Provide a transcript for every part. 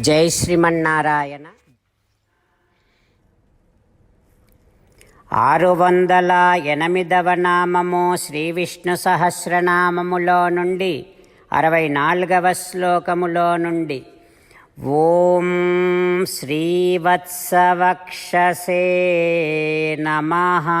జై శ్రీమన్నారాయణ. ఆరు వందల ఎనిమిదవ నామము శ్రీ విష్ణు సహస్రనామములో నుండి అరవై నాలుగవ శ్లోకములో నుండి. ఓం శ్రీవత్సవక్షసే నమహా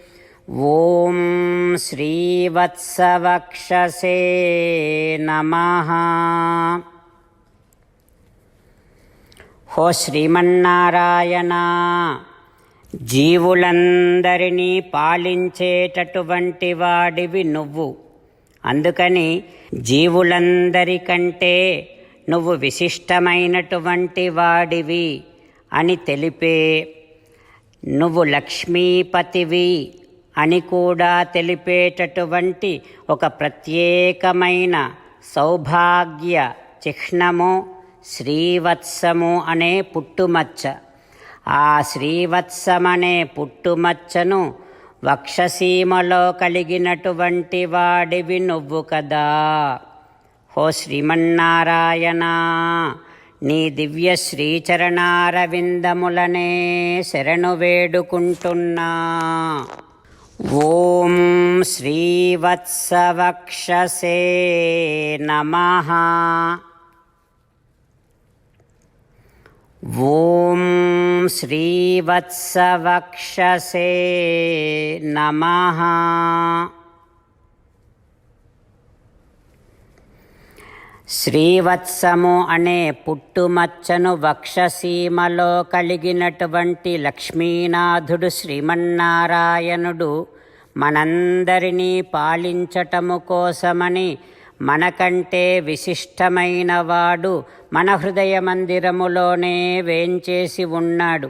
ఓం శ్రీవత్సవక్షసే నమః. హో శ్రీమన్నారాయణ జీవులందరినీ పాలించేటటువంటి వాడివి నువ్వు. అందుకని జీవులందరికంటే నువ్వు విశిష్టమైనటువంటి వాడివి అని తెలిపే నువ్వు లక్ష్మీపతివి అని కూడా తెలిపేటటువంటి ఒక ప్రత్యేకమైన సౌభాగ్య చిహ్నము శ్రీవత్సము అనే పుట్టుమచ్చ. ఆ శ్రీవత్సమనే పుట్టుమచ్చను వక్షసీమలో కలిగినటువంటి వాడివి నువ్వు కదా. హో శ్రీమన్నారాయణ నీ దివ్య శ్రీచరణారవిందములనే శరణు వేడుకుంటున్నా. ఓం శ్రీవత్సవక్షసే నమః. ఓం శ్రీవత్సవక్షసే నమః. శ్రీవత్సము అనే పుట్టుమచ్చను వక్షసీమలో కలిగినటువంటి లక్ష్మీనాథుడు శ్రీమన్నారాయణుడు మనందరినీ పాలించటము కోసమని మనకంటే విశిష్టమైన వాడు మన హృదయ మందిరములోనే వేంచేసి ఉన్నాడు.